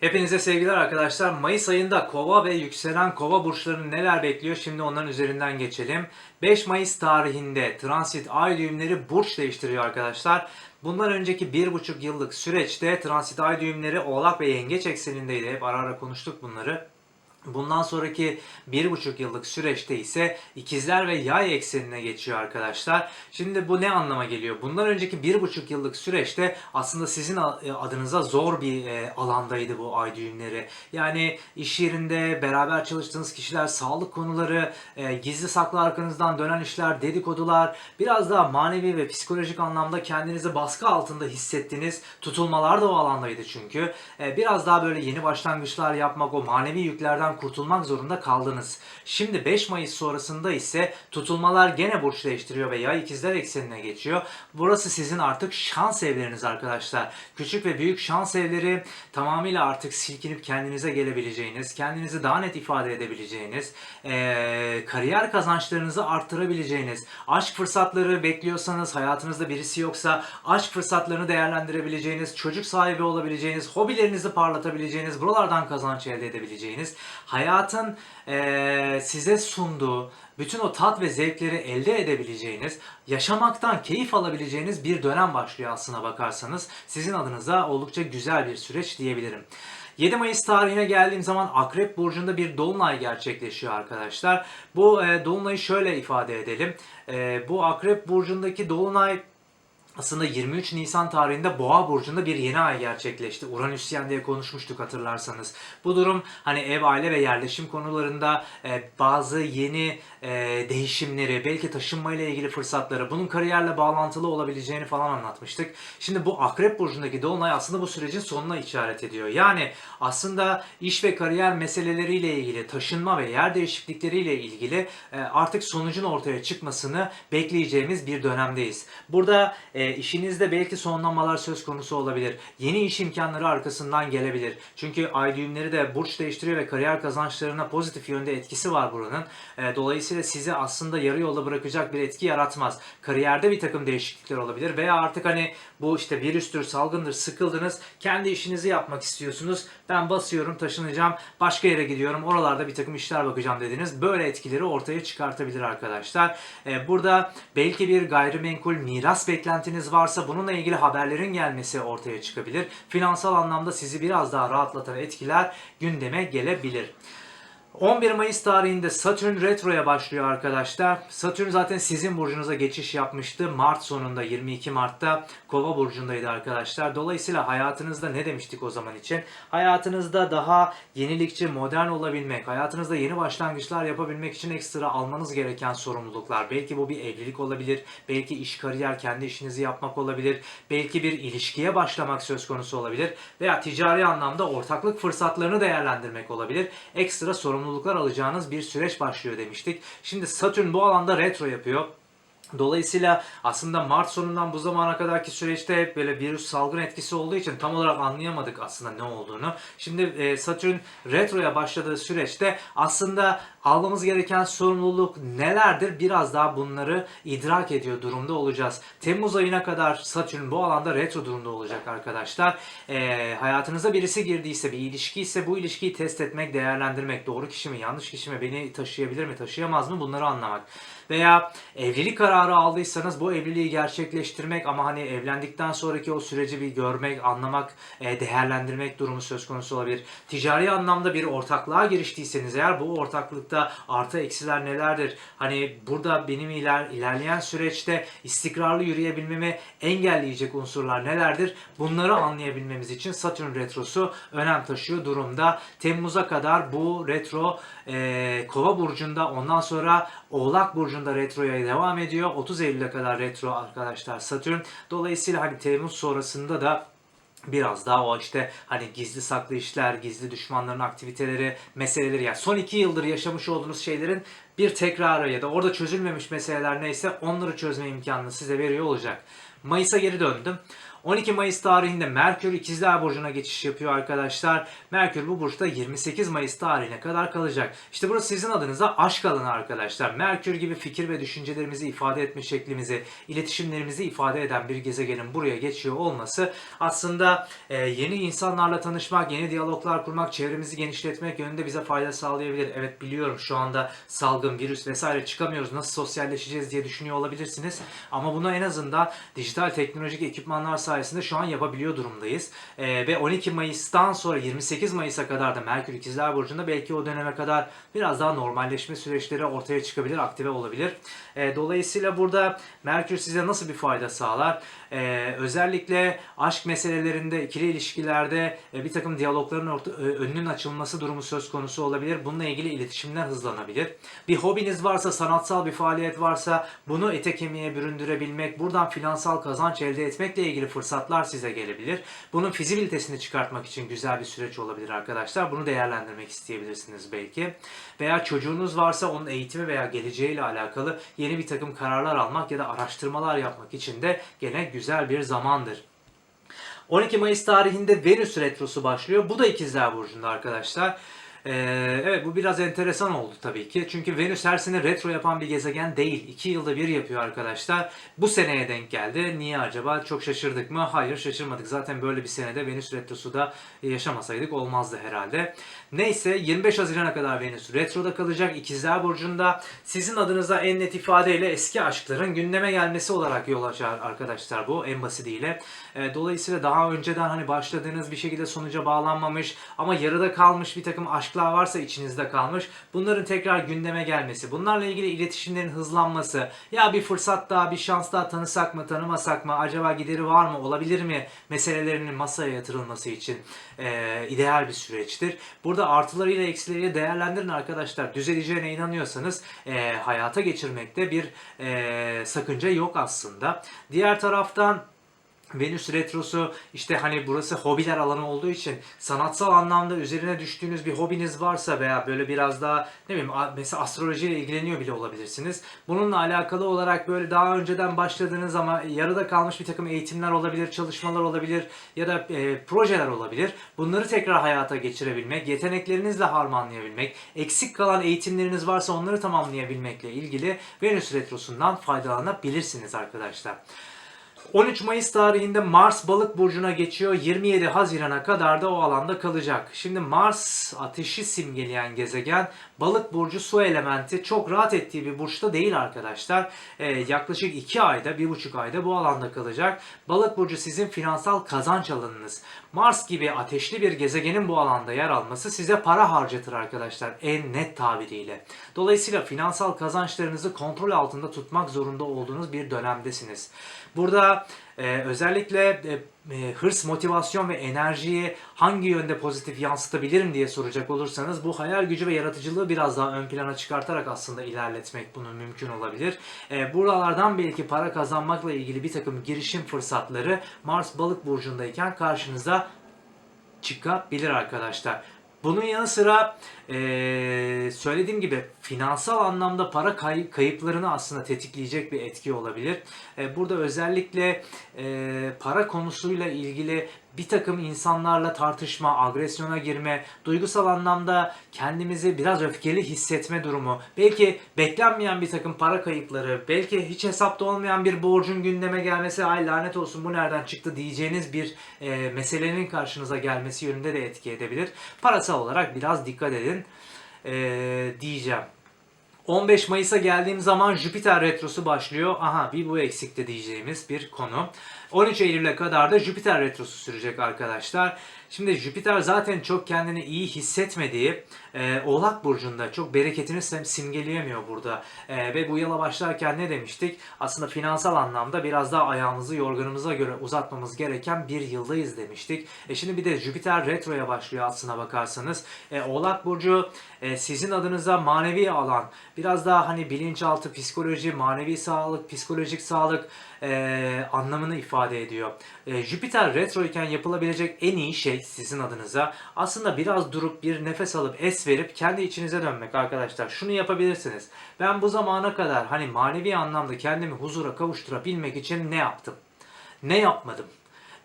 Hepinize sevgiler arkadaşlar. Mayıs ayında kova ve yükselen kova burçlarını neler bekliyor? Şimdi onların üzerinden geçelim. 5 Mayıs tarihinde transit ay düğümleri burç değiştiriyor arkadaşlar. Bundan önceki 1,5 yıllık süreçte transit ay düğümleri oğlak ve yengeç eksenindeydi. Hep ara ara konuştuk bunları. Bundan sonraki bir buçuk yıllık süreçte ise ikizler ve yay eksenine geçiyor arkadaşlar. Şimdi bu ne anlama geliyor? Bundan önceki bir buçuk yıllık süreçte aslında sizin adınıza zor bir e, alandaydı bu ay düğümleri. Yani iş yerinde beraber çalıştığınız kişiler, sağlık konuları, e, gizli saklı arkanızdan dönen işler, dedikodular, biraz daha manevi ve psikolojik anlamda kendinizi baskı altında hissettiğiniz tutulmalar da o alandaydı çünkü. E, Biraz daha böyle yeni başlangıçlar yapmak, o manevi yüklerden kurtulmak zorunda kaldınız. Şimdi 5 Mayıs sonrasında ise tutulmalar gene burç değiştiriyor ve yay ikizler eksenine geçiyor. Burası sizin artık şans evleriniz arkadaşlar. Küçük ve büyük şans evleri tamamıyla artık silkinip kendinize gelebileceğiniz, kendinizi daha net ifade edebileceğiniz, eee, kariyer kazançlarınızı arttırabileceğiniz, aşk fırsatları bekliyorsanız, hayatınızda birisi yoksa aşk fırsatlarını değerlendirebileceğiniz, çocuk sahibi olabileceğiniz, hobilerinizi parlatabileceğiniz, buralardan kazanç elde edebileceğiniz, hayatın eee, size sunduğu bütün o tat ve zevkleri elde edebileceğiniz, yaşamaktan keyif alabileceğiniz bir dönem başlıyor aslına bakarsanız. Sizin adınıza oldukça güzel bir süreç diyebilirim. 7 Mayıs tarihine geldiğim zaman Akrep Burcu'nda bir dolunay gerçekleşiyor arkadaşlar. Bu e, dolunayı şöyle ifade edelim. E, bu Akrep Burcu'ndaki dolunay aslında 23 Nisan tarihinde Boğa burcunda bir yeni ay gerçekleşti. Uranüsyen diye konuşmuştuk hatırlarsanız. Bu durum hani ev, aile ve yerleşim konularında e, bazı yeni e, değişimleri, belki taşınmayla ilgili fırsatları, bunun kariyerle bağlantılı olabileceğini falan anlatmıştık. Şimdi bu Akrep burcundaki dolunay aslında bu sürecin sonuna işaret ediyor. Yani aslında iş ve kariyer meseleleriyle ilgili, taşınma ve yer değişiklikleriyle ilgili e, artık sonucun ortaya çıkmasını bekleyeceğimiz bir dönemdeyiz. Burada e, işinizde belki sonlanmalar söz konusu olabilir. Yeni iş imkanları arkasından gelebilir. Çünkü ay düğümleri de burç değiştiriyor ve kariyer kazançlarına pozitif yönde etkisi var buranın. E, dolayısıyla sizi aslında yarı yolda bırakacak bir etki yaratmaz. Kariyerde bir takım değişiklikler olabilir veya artık hani bu işte virüstür, salgındır, sıkıldınız. Kendi işinizi yapmak istiyorsunuz. Ben basıyorum, taşınacağım, başka yere gidiyorum. Oralarda bir takım işler bakacağım dediniz. Böyle etkileri ortaya çıkartabilir arkadaşlar. E, burada belki bir gayrimenkul miras beklentiniz varsa bununla ilgili haberlerin gelmesi ortaya çıkabilir. Finansal anlamda sizi biraz daha rahatlatan etkiler gündeme gelebilir. 11 Mayıs tarihinde Satürn retroya başlıyor arkadaşlar. Satürn zaten sizin burcunuza geçiş yapmıştı. Mart sonunda 22 Mart'ta Kova burcundaydı arkadaşlar. Dolayısıyla hayatınızda ne demiştik o zaman için? Hayatınızda daha yenilikçi, modern olabilmek, hayatınızda yeni başlangıçlar yapabilmek için ekstra almanız gereken sorumluluklar. Belki bu bir evlilik olabilir, belki iş kariyer, kendi işinizi yapmak olabilir, belki bir ilişkiye başlamak söz konusu olabilir veya ticari anlamda ortaklık fırsatlarını değerlendirmek olabilir. Ekstra sorumluluklar alacağınız bir süreç başlıyor demiştik. Şimdi Satürn bu alanda retro yapıyor. Dolayısıyla aslında Mart sonundan bu zamana kadarki süreçte hep böyle virüs salgın etkisi olduğu için tam olarak anlayamadık aslında ne olduğunu. Şimdi e, Satürn retroya başladığı süreçte aslında almamız gereken sorumluluk nelerdir biraz daha bunları idrak ediyor durumda olacağız. Temmuz ayına kadar Satürn bu alanda retro durumda olacak arkadaşlar. E, hayatınıza birisi girdiyse bir ilişki ise bu ilişkiyi test etmek, değerlendirmek, doğru kişi mi, yanlış kişi mi, beni taşıyabilir mi, taşıyamaz mı bunları anlamak. Veya evlilik kararı aldıysanız bu evliliği gerçekleştirmek ama hani evlendikten sonraki o süreci bir görmek, anlamak, e, değerlendirmek durumu söz konusu olabilir. Ticari anlamda bir ortaklığa giriştiyseniz eğer bu ortaklıkta artı eksiler nelerdir? Hani burada benim iler, ilerleyen süreçte istikrarlı yürüyebilmemi engelleyecek unsurlar nelerdir? Bunları anlayabilmemiz için Satürn retrosu önem taşıyor durumda. Temmuz'a kadar bu retro e, Kova burcunda ondan sonra Oğlak burcunda retroya devam ediyor. 30 Eylül'e kadar retro arkadaşlar Satürn. Dolayısıyla hani Temmuz sonrasında da biraz daha o işte hani gizli saklı işler, gizli düşmanların aktiviteleri, meseleleri yani son iki yıldır yaşamış olduğunuz şeylerin bir tekrarı ya da orada çözülmemiş meseleler neyse onları çözme imkanını size veriyor olacak. Mayıs'a geri döndüm. 12 Mayıs tarihinde Merkür İkizler Burcu'na geçiş yapıyor arkadaşlar. Merkür bu burçta 28 Mayıs tarihine kadar kalacak. İşte burası sizin adınıza aşk alanı arkadaşlar. Merkür gibi fikir ve düşüncelerimizi ifade etme şeklimizi, iletişimlerimizi ifade eden bir gezegenin buraya geçiyor olması aslında e, yeni insanlarla tanışmak, yeni diyaloglar kurmak, çevremizi genişletmek yönünde bize fayda sağlayabilir. Evet biliyorum şu anda salgın, virüs vesaire çıkamıyoruz. Nasıl sosyalleşeceğiz diye düşünüyor olabilirsiniz. Ama bunu en azından dijital teknolojik ekipmanlar sayesinde şu an yapabiliyor durumdayız. E, ve 12 Mayıs'tan sonra 28 Mayıs'a kadar da Merkür İkizler Burcu'nda belki o döneme kadar biraz daha normalleşme süreçleri ortaya çıkabilir, aktive olabilir. E, dolayısıyla burada Merkür size nasıl bir fayda sağlar? E, özellikle aşk meselelerinde, ikili ilişkilerde e, bir takım diyalogların orta, e, önünün açılması durumu söz konusu olabilir. Bununla ilgili iletişimler hızlanabilir. Bir hobiniz varsa, sanatsal bir faaliyet varsa bunu ete kemiğe büründürebilmek, buradan finansal kazanç elde etmekle ilgili fırsatlar size gelebilir. Bunun fizibilitesini çıkartmak için güzel bir süreç olabilir arkadaşlar. Bunu değerlendirmek isteyebilirsiniz belki. Veya çocuğunuz varsa onun eğitimi veya geleceğiyle alakalı yeni bir takım kararlar almak ya da araştırmalar yapmak için de gene güzel bir zamandır. 12 Mayıs tarihinde Venüs retrosu başlıyor. Bu da ikizler burcunda arkadaşlar. Ee, evet bu biraz enteresan oldu tabii ki. Çünkü Venüs her sene retro yapan bir gezegen değil. 2 yılda bir yapıyor arkadaşlar. Bu seneye denk geldi. Niye acaba? Çok şaşırdık mı? Hayır şaşırmadık. Zaten böyle bir senede Venüs retrosu da yaşamasaydık olmazdı herhalde. Neyse 25 Haziran'a kadar Venüs retroda kalacak. İkizler Burcu'nda sizin adınıza en net ifadeyle eski aşkların gündeme gelmesi olarak yol açar arkadaşlar bu en basitiyle. Ee, dolayısıyla daha önceden hani başladığınız bir şekilde sonuca bağlanmamış ama yarıda kalmış bir takım aşklar varsa içinizde kalmış. Bunların tekrar gündeme gelmesi, bunlarla ilgili iletişimlerin hızlanması, ya bir fırsat daha, bir şans daha tanısak mı, tanımasak mı, acaba gideri var mı, olabilir mi meselelerinin masaya yatırılması için e, ideal bir süreçtir. Burada artılarıyla eksileriyle değerlendirin arkadaşlar. Düzeleceğine inanıyorsanız e, hayata geçirmekte bir e, sakınca yok aslında. Diğer taraftan Venüs retrosu işte hani burası hobiler alanı olduğu için sanatsal anlamda üzerine düştüğünüz bir hobiniz varsa veya böyle biraz daha ne bileyim mesela astrolojiyle ilgileniyor bile olabilirsiniz. Bununla alakalı olarak böyle daha önceden başladığınız ama yarıda kalmış bir takım eğitimler olabilir, çalışmalar olabilir ya da e, projeler olabilir. Bunları tekrar hayata geçirebilmek, yeteneklerinizle harmanlayabilmek, eksik kalan eğitimleriniz varsa onları tamamlayabilmekle ilgili Venüs retrosundan faydalanabilirsiniz arkadaşlar. 13 Mayıs tarihinde Mars balık burcuna geçiyor. 27 Haziran'a kadar da o alanda kalacak. Şimdi Mars ateşi simgeleyen gezegen balık burcu su elementi çok rahat ettiği bir burçta değil arkadaşlar. Ee, yaklaşık 2 ayda 1,5 ayda bu alanda kalacak. Balık burcu sizin finansal kazanç alanınız. Mars gibi ateşli bir gezegenin bu alanda yer alması size para harcatır arkadaşlar en net tabiriyle. Dolayısıyla finansal kazançlarınızı kontrol altında tutmak zorunda olduğunuz bir dönemdesiniz. Burada e, özellikle e, e, hırs, motivasyon ve enerjiyi hangi yönde pozitif yansıtabilirim diye soracak olursanız bu hayal gücü ve yaratıcılığı biraz daha ön plana çıkartarak aslında ilerletmek bunun mümkün olabilir. E, buralardan belki para kazanmakla ilgili bir takım girişim fırsatları Mars balık burcundayken karşınıza çıkabilir arkadaşlar. Bunun yanı sıra eee, söylediğim gibi finansal anlamda para kay- kayıplarını aslında tetikleyecek bir etki olabilir. E, burada özellikle eee, para konusuyla ilgili bir takım insanlarla tartışma, agresyona girme, duygusal anlamda kendimizi biraz öfkeli hissetme durumu, belki beklenmeyen bir takım para kayıpları, belki hiç hesapta olmayan bir borcun gündeme gelmesi, ay lanet olsun bu nereden çıktı diyeceğiniz bir e, meselenin karşınıza gelmesi yönünde de etki edebilir. Parasal olarak biraz dikkat edin e, diyeceğim. 15 Mayıs'a geldiğim zaman Jüpiter retrosu başlıyor. Aha bir bu eksikti diyeceğimiz bir konu. 13 Eylül'e kadar da Jüpiter retrosu sürecek arkadaşlar. Şimdi Jüpiter zaten çok kendini iyi hissetmediği e, Oğlak Burcu'nda çok bereketini sim- simgeleyemiyor burada. E, ve bu yıla başlarken ne demiştik? Aslında finansal anlamda biraz daha ayağımızı yorganımıza göre uzatmamız gereken bir yıldayız demiştik. E şimdi bir de Jüpiter retroya başlıyor aslına bakarsanız. E, Oğlak Burcu e, sizin adınıza manevi alan, biraz daha hani bilinçaltı, psikoloji, manevi sağlık, psikolojik sağlık e, anlamını ifade ediyor. E, Jüpiter retro iken yapılabilecek en iyi şey sizin adınıza aslında biraz durup bir nefes alıp es verip kendi içinize dönmek arkadaşlar. Şunu yapabilirsiniz. Ben bu zamana kadar hani manevi anlamda kendimi huzura kavuşturabilmek için ne yaptım? Ne yapmadım?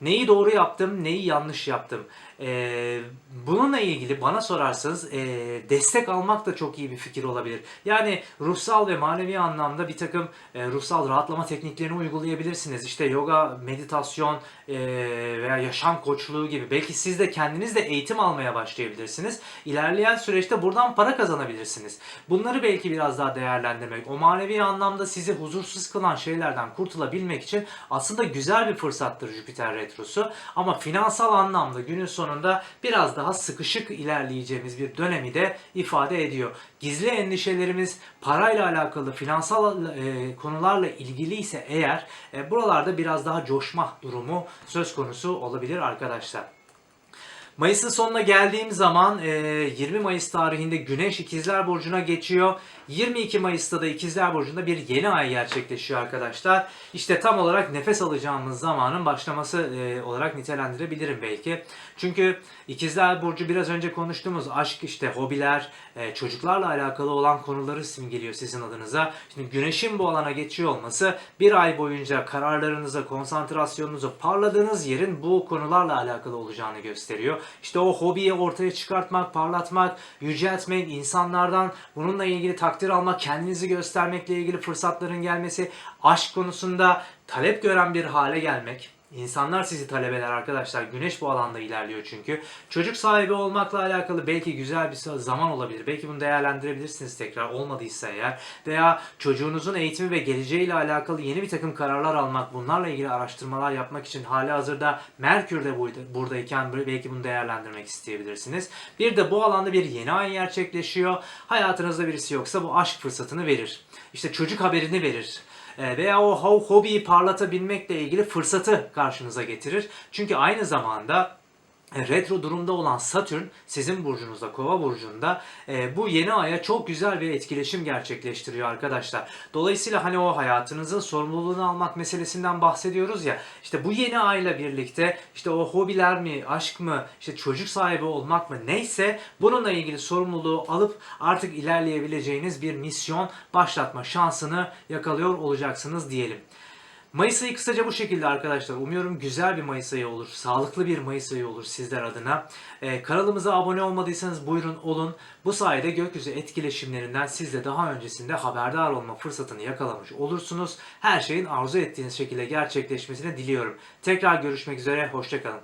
Neyi doğru yaptım, neyi yanlış yaptım. Ee, bununla ilgili bana sorarsanız ee, destek almak da çok iyi bir fikir olabilir. Yani ruhsal ve manevi anlamda bir takım ee, ruhsal rahatlama tekniklerini uygulayabilirsiniz. İşte yoga, meditasyon ee, veya yaşam koçluğu gibi. Belki siz de kendiniz de eğitim almaya başlayabilirsiniz. İlerleyen süreçte buradan para kazanabilirsiniz. Bunları belki biraz daha değerlendirmek, o manevi anlamda sizi huzursuz kılan şeylerden kurtulabilmek için aslında güzel bir fırsattır Jüpiter Retrosu. Ama finansal anlamda günün sonunda biraz daha sıkışık ilerleyeceğimiz bir dönemi de ifade ediyor. Gizli endişelerimiz parayla alakalı, finansal e, konularla ilgili ise eğer e, buralarda biraz daha coşma durumu söz konusu olabilir arkadaşlar. Mayıs'ın sonuna geldiğim zaman e, 20 Mayıs tarihinde Güneş İkizler Burcu'na geçiyor. 22 Mayıs'ta da İkizler Burcu'nda bir yeni ay gerçekleşiyor arkadaşlar. İşte tam olarak nefes alacağımız zamanın başlaması e, olarak nitelendirebilirim belki. Çünkü İkizler Burcu biraz önce konuştuğumuz aşk işte hobiler, e, çocuklarla alakalı olan konuları simgeliyor sizin adınıza. Şimdi Güneş'in bu alana geçiyor olması bir ay boyunca kararlarınıza, konsantrasyonunuza, parladığınız yerin bu konularla alakalı olacağını gösteriyor. İşte o hobiyi ortaya çıkartmak, parlatmak, yüceltmek, insanlardan bununla ilgili takdir almak, kendinizi göstermekle ilgili fırsatların gelmesi, aşk konusunda talep gören bir hale gelmek. İnsanlar sizi talep eder arkadaşlar. Güneş bu alanda ilerliyor çünkü. Çocuk sahibi olmakla alakalı belki güzel bir zaman olabilir. Belki bunu değerlendirebilirsiniz tekrar olmadıysa eğer. Veya çocuğunuzun eğitimi ve geleceğiyle alakalı yeni bir takım kararlar almak, bunlarla ilgili araştırmalar yapmak için hali hazırda Merkür de buradayken belki bunu değerlendirmek isteyebilirsiniz. Bir de bu alanda bir yeni ay gerçekleşiyor. Hayatınızda birisi yoksa bu aşk fırsatını verir. İşte çocuk haberini verir. E, veya o ho- hobiyi parlatabilmekle ilgili fırsatı karşınıza getirir. Çünkü aynı zamanda retro durumda olan Satürn sizin burcunuzda, Kova burcunda e, bu yeni aya çok güzel bir etkileşim gerçekleştiriyor arkadaşlar. Dolayısıyla hani o hayatınızın sorumluluğunu almak meselesinden bahsediyoruz ya. İşte bu yeni ayla birlikte işte o hobiler mi, aşk mı, işte çocuk sahibi olmak mı neyse bununla ilgili sorumluluğu alıp artık ilerleyebileceğiniz bir misyon başlatma şansını yakalıyor olacaksınız diyelim. Mayıs ayı kısaca bu şekilde arkadaşlar. Umuyorum güzel bir Mayıs ayı olur. Sağlıklı bir Mayıs ayı olur sizler adına. Ee, kanalımıza abone olmadıysanız buyurun olun. Bu sayede gökyüzü etkileşimlerinden siz de daha öncesinde haberdar olma fırsatını yakalamış olursunuz. Her şeyin arzu ettiğiniz şekilde gerçekleşmesini diliyorum. Tekrar görüşmek üzere. Hoşçakalın.